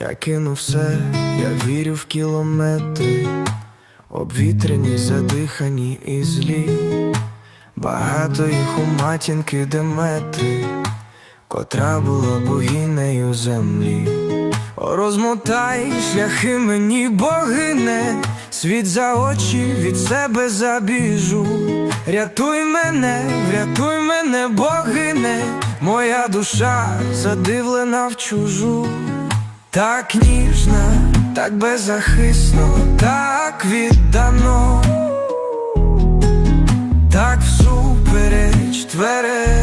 Я кинув все, я вірю в кілометри, обвітряні, задихані і злі, багато їх у матінки Деметри, котра була богинею землі. О, розмотай шляхи мені, богине, світ за очі від себе забіжу. Рятуй мене, врятуй мене, богине, моя душа задивлена в чужу. Так ніжна, так беззахисно, так віддано, так всупереч тверезому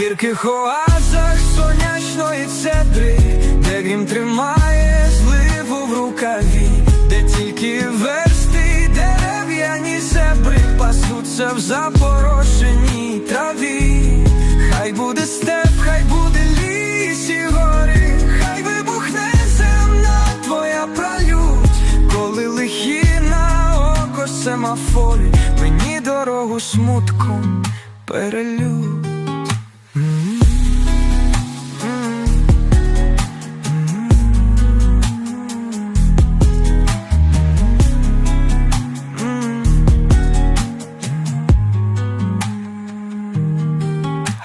гірких оазах сонячної цедри, де грім тримає зливу в рукаві, де тільки версти дерев'яні зебри пасуться в запорошеній траві. Хай буде степ, хай буде ліс і гори, хай вибухне земна твоя пралють, коли лихі на око семафори, мені дорогу смутком перелють.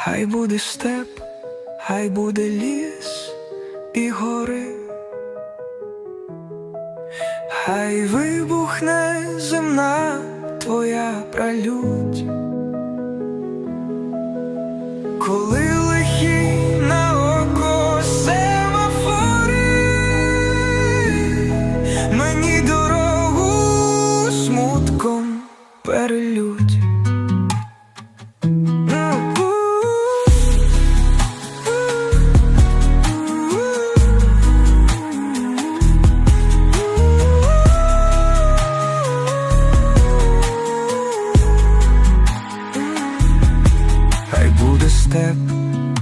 Хай буде степ, хай буде ліс і гори, хай вибухне земна твоя пралють, коли лихі на око семафори, мені дорогу смутком перелють.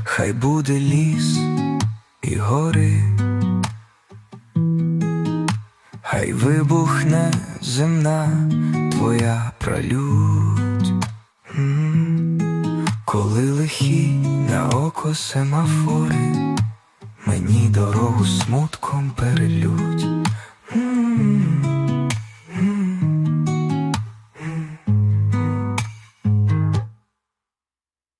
Хай буде ліс і гори, хай вибухне земна твоя пралють, М. коли лихі на око семафори, мені дорогу смутком перелють.